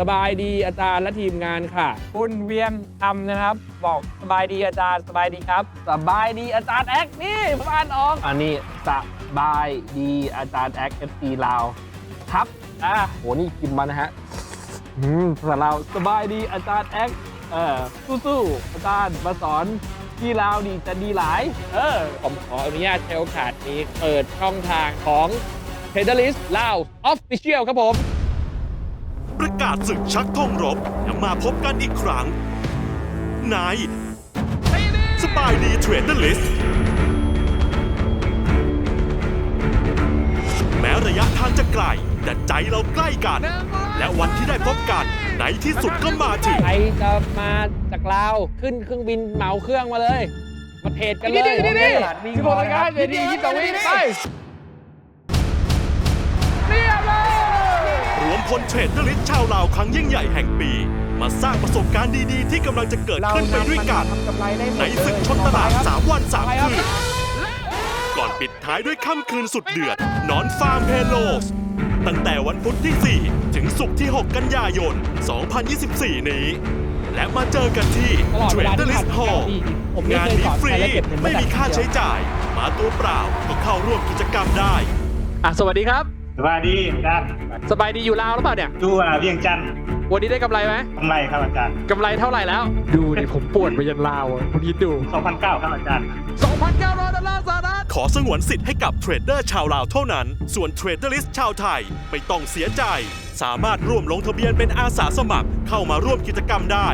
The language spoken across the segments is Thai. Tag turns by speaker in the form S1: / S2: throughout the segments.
S1: สบายดีอาจารย์และทีมงานค่ะ
S2: คุณเวียงทำนะครับ บอกสบายดีอาจารย์สบายดีครับ
S1: สบายดีอาจารย์แอคนี่ผมอ่านออกอันนี้สบายดีอาจารย์แอคเอฟซีลาวครับอะโหนี่กินมานะฮะอืมภาษาลาวสบายดีอาจารย์แอคเออสู้ๆอาจารย์มาสอนที่ลาวดีจะดีหลาย เออ ผมขออนุญาตใช้โอกาสนี้เปิดช่องทางของ t e d e r l i s t ลาว Official ครับผม
S3: ประ กาศศึกชักธงรบจะมาพบกันอีกครั้งในสบายดีเทรดเดอร์ลิสแม้ระยะทางจะไกลแต่ใจเราใกล้กัน และวันที่ได้พบกันในที่สุดก็มาถึง
S1: ใครจะมาจากลาวขึ้นเครื่องบินเหมาเครื่องมาเลย มาเทรดกันเลย
S2: นี่นี่นี่
S1: สิบหกนาฬิกาเดี๋ยวดียี่สิบวิไป
S3: พลเทรดเดอร์ลิสชาวลาวครั้งยิ่งใหญ่แห่งปี มาสร้างประสบการณ์ดีๆ ที่กำลังจะเกิดขึ้นไปด้วยกัน
S2: ทำกำไรได้หมด
S3: ในศึกชนตลาด 3 วัน3
S1: ไปครับ
S3: คืน ก่อนปิดท้ายด้วยค่ำคืนสุดเดือด นอนฟาร์มเพโลสตั้งแต่วันพุธที่ 4 ถึงศุกร์ที่ 6 กันยายน 2024 นี้ และมาเจอกันที่
S1: ตลอด
S3: เทร
S1: เว
S3: ด
S1: ลา
S3: เดอ
S1: ที่
S3: ร์ลิ
S1: ผ่าน
S3: ส
S1: มา
S3: ฮอล
S1: ผมไม่
S3: งาน
S1: เคย
S3: นี้
S1: สอน
S3: ฟรี
S1: ใครและเก็บเงิน
S3: ไม่มีค่าใช้จ่าย มาตัวเปล่าก็เข้าร่วมกิจกรรมได้
S1: อะสวัสดีครับ
S4: สวัสดีอาจารย์
S1: สบายดีอยู่ลาวหรือเปล่าเนี่ย
S4: ดูอ่าเวียงจันทร์
S1: วันนี้ได้กำไรไหม
S4: กำไรครับอาจารย์
S1: กำไรเท่าไหร่แล้ว ดูดิผมปวดไปยันลาวอะคุณคิดดู
S4: 2,009ครับอาจารย์
S1: 2,900ดอลลาร์สหรัฐ
S3: ขอสงวนสิทธิ์ให้กับเทรดเดอร์ชาวลาวเท่านั้น ส่วนเทรดเดอร์ลิสชาวไทย ไม่ต้องเสียใจ สามารถร่วมลงทะเบียนเป็นอาสาสมัครเข้ามาร่วมกิจกรรมได้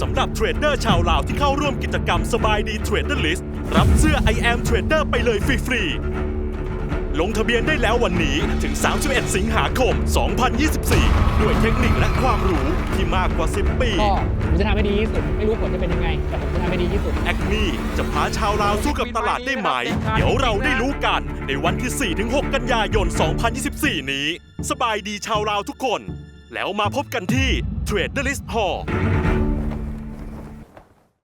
S3: สำหรับเทรดเดอร์ชาวลาวที่เข้าร่วมกิจกรรมสบายดีเทรดเดอร์ลิสรับเสื้อ I am Trader ไปเลยฟรีๆ ลงทะเบียนได้แล้ววันนี้ถึง 31 สิงหาคม 2024 ด้วยเทคนิคและความรู้ที่มากกว่า 10 ปี
S1: ก็ผมจะทำให้ดีที่สุด ไม่รู้ผลจะเป็นยังไง แต่ผมจะทำให้ดีที่สุด
S3: แอคนี่จะพาชาวลาวสู้กับตลาดได้ไหม เดี๋ยวเราได้รู้กันในวันที่ 4-6 กันยายน 2024 นี้ สบายดีชาวลาวทุกคน แล้วมาพบกันที่ Trade the List Hall